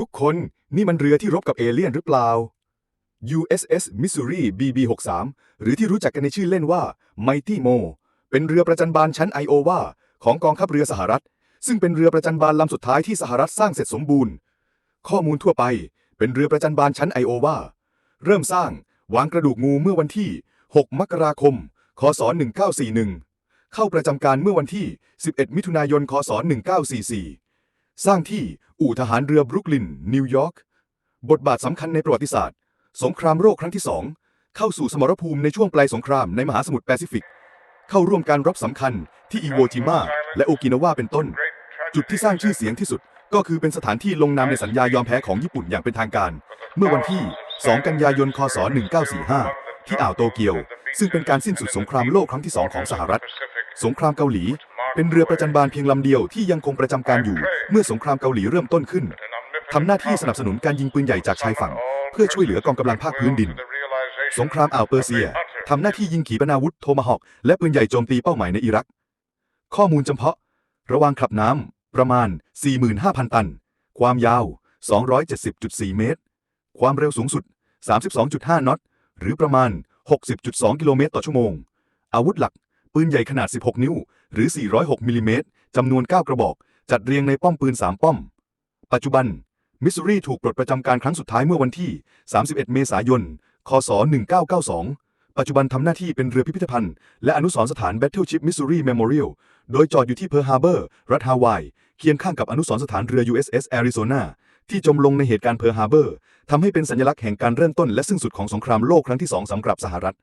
ทุกคนนี่มันเรือที่รบกับเอเลี่ยนหรือเปล่า USS Missouri BB-63 หรือที่รู้จักกันในชื่อเล่นว่า Mighty Mo เป็นเรือประจันบานชั้นไอโอวาของกองทัพเรือสหรัฐ ซึ่งเป็นเรือประจันบานลำสุดท้ายที่สหรัฐสร้างเสร็จสมบูรณ์ ข้อมูลทั่วไปเป็นเรือประจันบานชั้นไอโอวาเริ่มสร้างวางกระดูกงูเมื่อวันที่ 6 มกราคม คศ 1941 เข้าประจำการเมื่อวันที่ 11 มิถุนายน คศ 1944 สร้างที่ อู่ทหารเรือบรุกลิน นิวยอร์ก บทบาทสำคัญในประวัติศาสตร์ สงครามโลกครั้งที่สอง เข้าสู่สมรภูมิในช่วงปลายสงครามในมหาสมุทรแปซิฟิก เข้าร่วมการรบสำคัญที่อิโวจิมาและโอกินาวาเป็นต้น จุดที่สร้างชื่อเสียงที่สุด ก็คือเป็นสถานที่ลงนามในสัญญายอมแพ้ของญี่ปุ่นอย่างเป็นทางการ เมื่อวันที่ 2 กันยายน คศ 1945 ที่อ่าวโตเกียว ซึ่งเป็นการสิ้นสุดสงครามโลกครั้งที่สองของสหรัฐ สงครามเกาหลี เป็นเรือประจันบานเพียงลำเดียวที่ยังคงประจำการอยู่ เมื่อสงครามเกาหลีเริ่มต้นขึ้นทำหน้าที่สนับสนุนการยิงปืนใหญ่จากชายฝั่ง เพื่อช่วยเหลือกองกำลังภาคพื้นดิน สงครามอ่าวเปอร์เซียทำหน้าที่ยิงขีปนาวุธโทมาฮอคและปืนใหญ่โจมตีเป้าหมายในอิรัก ข้อมูลจำเพาะ ระวางขับน้ำประมาณ 45,000 ตัน ความยาว 270.4 เมตร ความเร็วสูงสุด 32.5น็อต หรือประมาณ 60.2 กิโลเมตรต่อชั่วโมง อาวุธหลัก ปืนใหญ่ขนาด 16 นิ้ว หรือ 406มิลลิเมตรจำนวน 9 กระบอก จัดเรียงในป้อมปืน 3 ป้อม ปัจจุบัน มิสซูรีถูกปลดประจำการครั้งสุดท้ายเมื่อวันที่ 31 เมษายน คศ 1992 ปัจจุบันทำหน้าที่เป็นเรือพิพิธภัณฑ์ และอนุสรณ์สถาน Battleship Missouri Memorial โดยจอดอยู่ที่เพิร์ลฮาร์เบอร์ รัฐฮาวาย เคียงข้างกับอนุสรณ์สถานเรือ USS Arizona ที่จมลงในเหตุการณ์เพิร์ลฮาร์เบอร์ทำให้เป็นสัญลักษณ์แห่งการเริ่มต้นและสิ้นสุดของสงครามโลกครั้งที่สองสำหรับสหรัฐ